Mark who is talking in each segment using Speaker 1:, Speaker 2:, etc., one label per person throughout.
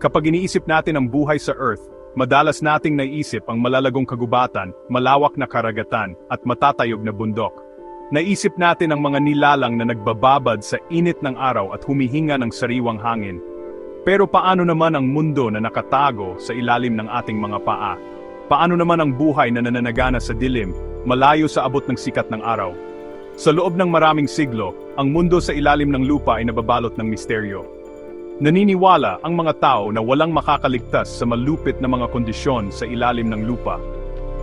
Speaker 1: Kapag iniisip natin ang buhay sa Earth, madalas nating naisip ang malalagong kagubatan, malawak na karagatan, at matatayog na bundok. Naisip natin ang mga nilalang na nagbababad sa init ng araw at humihinga ng sariwang hangin. Pero paano naman ang mundo na nakatago sa ilalim ng ating mga paa? Paano naman ang buhay na nananagana sa dilim, malayo sa abot ng sikat ng araw? Sa loob ng maraming siglo, ang mundo sa ilalim ng lupa ay nababalot ng misteryo. Naniniwala ang mga tao na walang makakaligtas sa malupit na mga kondisyon sa ilalim ng lupa.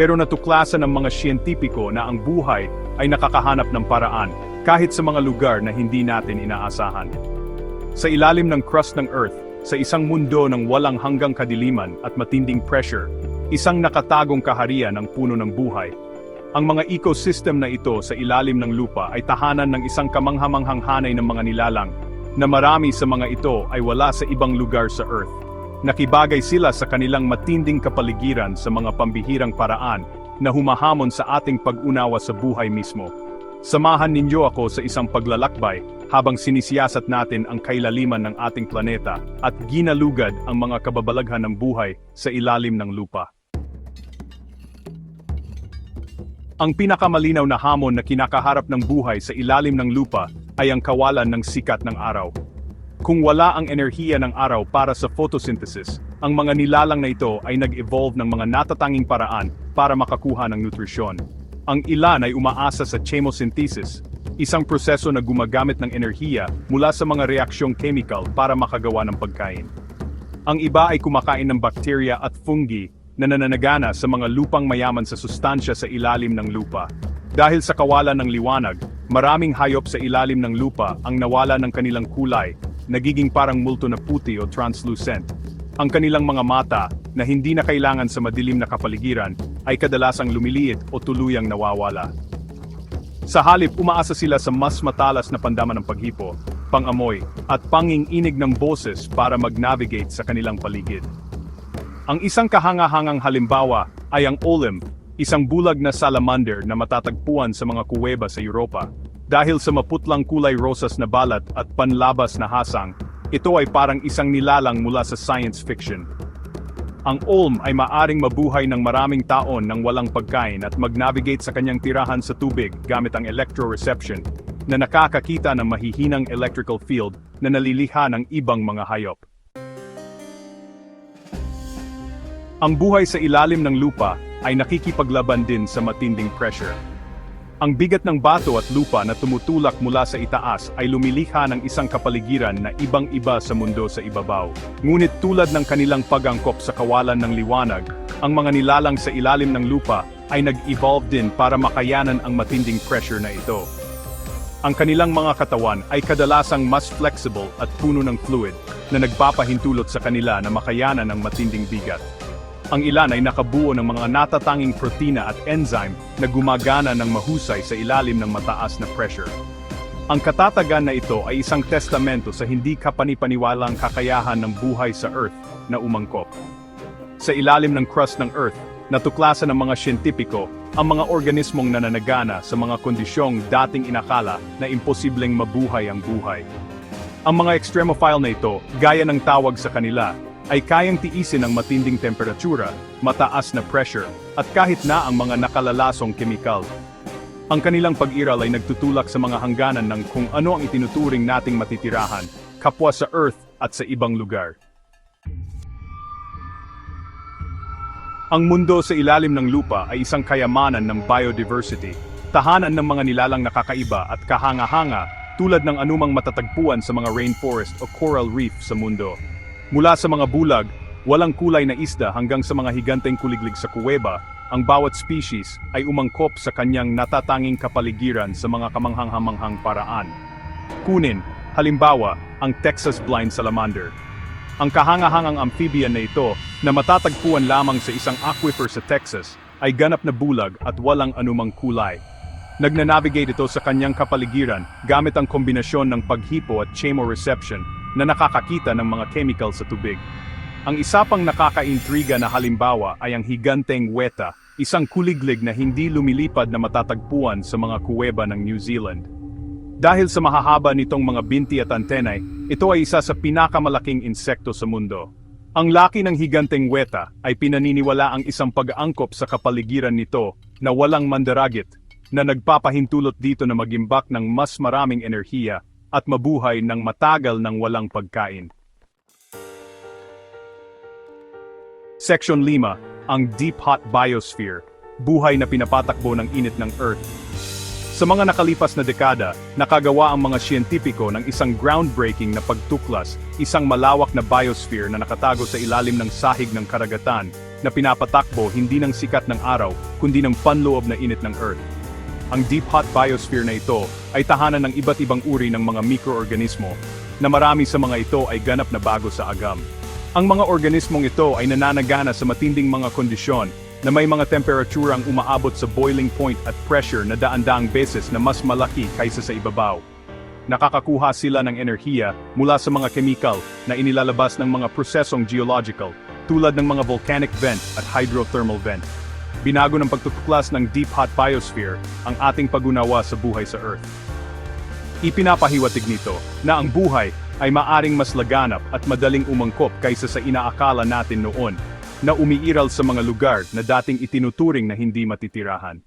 Speaker 1: Pero natuklasan ng mga siyentipiko na ang buhay ay nakakahanap ng paraan kahit sa mga lugar na hindi natin inaasahan. Sa ilalim ng crust ng Earth, sa isang mundo ng walang hanggang kadiliman at matinding pressure, isang nakatagong kaharian ang puno ng buhay. Ang mga ecosystem na ito sa ilalim ng lupa ay tahanan ng isang kamanghamanghang hanay ng mga nilalang na marami sa mga ito ay wala sa ibang lugar sa Earth. Nakibagay sila sa kanilang matinding kapaligiran sa mga pambihirang paraan na humahamon sa ating pag-unawa sa buhay mismo. Samahan ninyo ako sa isang paglalakbay habang sinisiyasat natin ang kailaliman ng ating planeta at ginalugad ang mga kababalaghan ng buhay sa ilalim ng lupa. Ang pinakamalinaw na hamon na kinakaharap ng buhay sa ilalim ng lupa ay ang kawalan ng sikat ng araw. Kung wala ang enerhiya ng araw para sa photosynthesis, ang mga nilalang na ito ay nag-evolve ng mga natatanging paraan para makakuha ng nutrisyon. Ang ilan ay umaasa sa chemosynthesis, isang proseso na gumagamit ng enerhiya mula sa mga reaksyong chemical para makagawa ng pagkain. Ang iba ay kumakain ng bakterya at fungi na nananagana sa mga lupang mayaman sa sustansya sa ilalim ng lupa. Dahil sa kawalan ng liwanag, maraming hayop sa ilalim ng lupa ang nawala ng kanilang kulay, nagiging parang multo na puti o translucent. Ang kanilang mga mata, na hindi na kailangan sa madilim na kapaligiran, ay kadalasang lumiliit o tuluyang nawawala. Sa halip, umaasa sila sa mas matalas na pandaman ng paghipo, pangamoy, at panginginig ng boses para mag-navigate sa kanilang paligid. Ang isang kahanga-hangang halimbawa ay ang olim, isang bulag na salamander na matatagpuan sa mga kuweba sa Europa. Dahil sa maputlang kulay rosas na balat at panlabas na hasang, ito ay parang isang nilalang mula sa science fiction. Ang olm ay maaring mabuhay ng maraming taon nang walang pagkain at mag-navigate sa kanyang tirahan sa tubig gamit ang electroreception na nakakakita ng mahihinang electrical field na naliliha ng ibang mga hayop. Ang buhay sa ilalim ng lupa ay nakikipaglaban din sa matinding pressure. Ang bigat ng bato at lupa na tumutulak mula sa itaas ay lumilikha ng isang kapaligiran na ibang-iba sa mundo sa ibabaw. Ngunit tulad ng kanilang pagangkop sa kawalan ng liwanag, ang mga nilalang sa ilalim ng lupa ay nag-evolve din para makayanan ang matinding pressure na ito. Ang kanilang mga katawan ay kadalasang mas flexible at puno ng fluid na nagpapahintulot sa kanila na makayanan ang matinding bigat. Ang ilan ay nakabuo ng mga natatanging protina at enzyme na gumagana ng mahusay sa ilalim ng mataas na pressure. Ang katatagan na ito ay isang testamento sa hindi kapanipaniwalang kakayahan ng buhay sa Earth na umangkop. Sa ilalim ng crust ng Earth, natuklasan ng mga siyentipiko ang mga organismong nananagana sa mga kondisyong dating inakala na imposibleng mabuhay ang buhay. Ang mga extremophile na ito, gaya ng tawag sa kanila, ay kayang tiisin ang matinding temperatura, mataas na pressure, at kahit na ang mga nakalalasong kemikal. Ang kanilang pag-iral ay nagtutulak sa mga hangganan ng kung ano ang itinuturing nating matitirahan, kapwa sa Earth at sa ibang lugar. Ang mundo sa ilalim ng lupa ay isang kayamanan ng biodiversity, tahanan ng mga nilalang nakakaiba at kahanga-hanga tulad ng anumang matatagpuan sa mga rainforest o coral reef sa mundo. Mula sa mga bulag, walang kulay na isda hanggang sa mga higanteng kuliglig sa kuweba, ang bawat species ay umangkop sa kanyang natatanging kapaligiran sa mga kamanghang-hamanghang paraan. Kunin, halimbawa, ang Texas blind salamander. Ang kahangahangang amphibian na ito na matatagpuan lamang sa isang aquifer sa Texas ay ganap na bulag at walang anumang kulay. Nagnanavigate ito sa kanyang kapaligiran gamit ang kombinasyon ng paghipo at chemoreception na nakakakita ng mga chemical sa tubig. Ang isa pang nakakaintriga na halimbawa ay ang higanteng weta, isang kuliglig na hindi lumilipad na matatagpuan sa mga kuweba ng New Zealand. Dahil sa mahahaba nitong mga binti at antennae, ito ay isa sa pinakamalaking insekto sa mundo. Ang laki ng higanteng weta ay pinaniniwala ang isang pag-aangkop sa kapaligiran nito na walang mandaragit na nagpapahintulot dito na magimbak ng mas maraming enerhiya at mabuhay ng matagal ng walang pagkain. Section 5, ang Deep Hot Biosphere, buhay na pinapatakbo ng init ng Earth. Sa mga nakalipas na dekada, nakagawa ang mga siyentipiko ng isang groundbreaking na pagtuklas, isang malawak na biosphere na nakatago sa ilalim ng sahig ng karagatan, na pinapatakbo hindi ng sikat ng araw, kundi ng panloob na init ng Earth. Ang Deep Hot Biosphere na ito ay tahanan ng iba't ibang uri ng mga mikroorganismo, na marami sa mga ito ay ganap na bago sa agam. Ang mga organismong ito ay nananagana sa matinding mga kondisyon na may mga temperaturang umaabot sa boiling point at pressure na daan-daang beses na mas malaki kaysa sa ibabaw. Nakakakuha sila ng enerhiya mula sa mga chemical na inilalabas ng mga prosesong geological tulad ng mga volcanic vent at hydrothermal vent. Binago ng pagtutuklas ng Deep Hot Biosphere ang ating pag-unawa sa buhay sa Earth. Ipinapahiwatig nito na ang buhay ay maaring mas laganap at madaling umangkop kaysa sa inaakala natin noon na umiiral sa mga lugar na dating itinuturing na hindi matitirahan.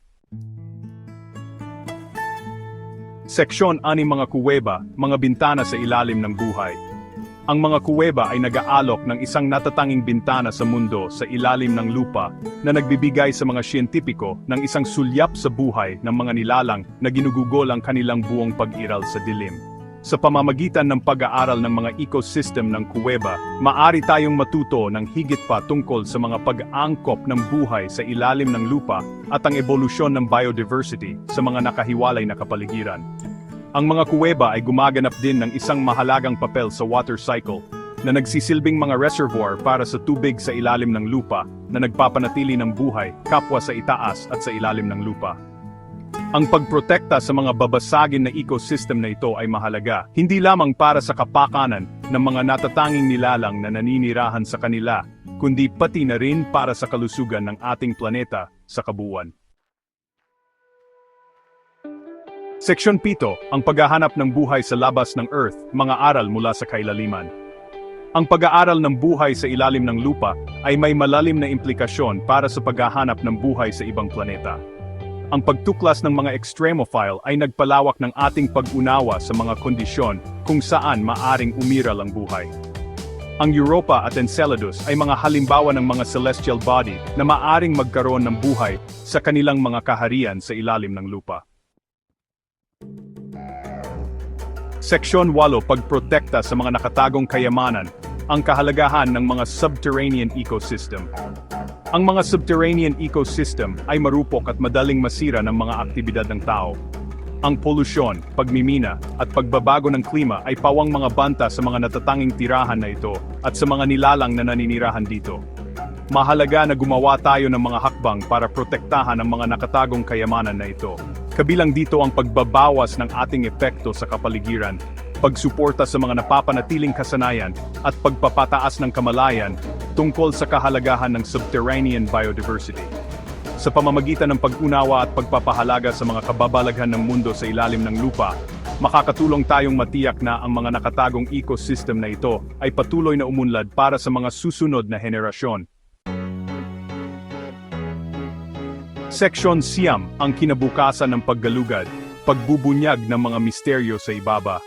Speaker 1: Seksyon 6 mga kuweba, mga bintana sa ilalim ng buhay. Ang mga kuweba ay nag-aalok ng isang natatanging bintana sa mundo sa ilalim ng lupa na nagbibigay sa mga siyentipiko ng isang sulyap sa buhay ng mga nilalang na ginugugol ang kanilang buong pag-iral sa dilim. Sa pamamagitan ng pag-aaral ng mga ecosystem ng kuweba, maari tayong matuto ng higit pa tungkol sa mga pag-angkop ng buhay sa ilalim ng lupa at ang ebolusyon ng biodiversity sa mga nakahiwalay na kapaligiran. Ang mga kuweba ay gumaganap din ng isang mahalagang papel sa water cycle na nagsisilbing mga reservoir para sa tubig sa ilalim ng lupa na nagpapanatili ng buhay kapwa sa itaas at sa ilalim ng lupa. Ang pagprotekta sa mga babasagin na ecosystem na ito ay mahalaga, hindi lamang para sa kapakanan ng mga natatanging nilalang na naninirahan sa kanila, kundi pati na rin para sa kalusugan ng ating planeta sa kabuuan. Seksyon 7, ang paghahanap ng buhay sa labas ng Earth, mga aral mula sa kailaliman. Ang pag-aaral ng buhay sa ilalim ng lupa ay may malalim na implikasyon para sa paghahanap ng buhay sa ibang planeta. Ang pagtuklas ng mga extremophile ay nagpalawak ng ating pag-unawa sa mga kondisyon kung saan maaring umiral ang buhay. Ang Europa at Enceladus ay mga halimbawa ng mga celestial body na maaring magkaroon ng buhay sa kanilang mga kaharian sa ilalim ng lupa. Seksyon 8 Pagprotekta sa mga nakatagong kayamanan, ang kahalagahan ng mga subterranean ecosystem. Ang mga subterranean ecosystem ay marupok at madaling masira ng mga aktibidad ng tao. Ang polusyon, pagmimina, at pagbabago ng klima ay pawang mga banta sa mga natatanging tirahan na ito at sa mga nilalang na naninirahan dito. Mahalaga na gumawa tayo ng mga hakbang para protektahan ang mga nakatagong kayamanan na ito. Kabilang dito ang pagbabawas ng ating epekto sa kapaligiran, pagsuporta sa mga napapanatiling kasanayan, at pagpapataas ng kamalayan tungkol sa kahalagahan ng subterranean biodiversity. Sa pamamagitan ng pag-unawa at pagpapahalaga sa mga kababalaghan ng mundo sa ilalim ng lupa, makakatulong tayong matiyak na ang mga nakatagong ecosystem na ito ay patuloy na umunlad para sa mga susunod na henerasyon. Seksyon Siyam, ang kinabukasan ng paggalugad, pagbubunyag ng mga misteryo sa ibaba.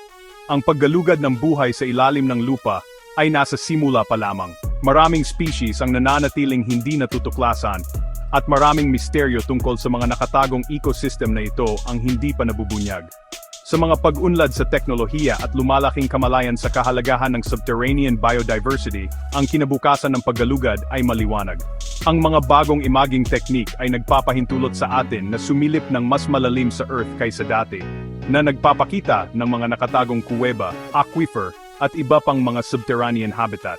Speaker 1: Ang paggalugad ng buhay sa ilalim ng lupa ay nasa simula pa lamang. Maraming species ang nananatiling hindi natutuklasan at maraming misteryo tungkol sa mga nakatagong ecosystem na ito ang hindi pa nabubunyag. Sa mga pag-unlad sa teknolohiya at lumalaking kamalayan sa kahalagahan ng subterranean biodiversity, ang kinabukasan ng paggalugad ay maliwanag. Ang mga bagong imaging technique ay nagpapahintulot sa atin na sumilip ng mas malalim sa Earth kaysa dati, na nagpapakita ng mga nakatagong kuweba, aquifer, at iba pang mga subterranean habitat.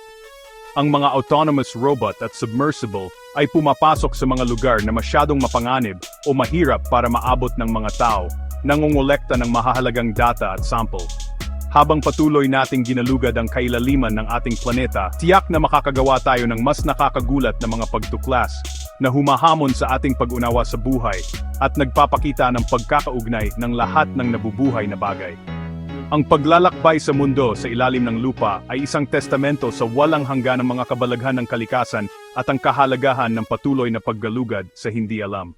Speaker 1: Ang mga autonomous robot at submersible ay pumapasok sa mga lugar na masyadong mapanganib o mahirap para maabot ng mga tao, nangongolekta ng mahahalagang data at sample. Habang patuloy nating ginalugad ang kailaliman ng ating planeta, tiyak na makakagawa tayo ng mas nakakagulat na mga pagtuklas na humahamon sa ating pag-unawa sa buhay at nagpapakita ng pagkakaugnay ng lahat ng nabubuhay na bagay. Ang paglalakbay sa mundo sa ilalim ng lupa ay isang testamento sa walang hangganang mga kabalaghan ng kalikasan at ang kahalagahan ng patuloy na paggalugad sa hindi alam.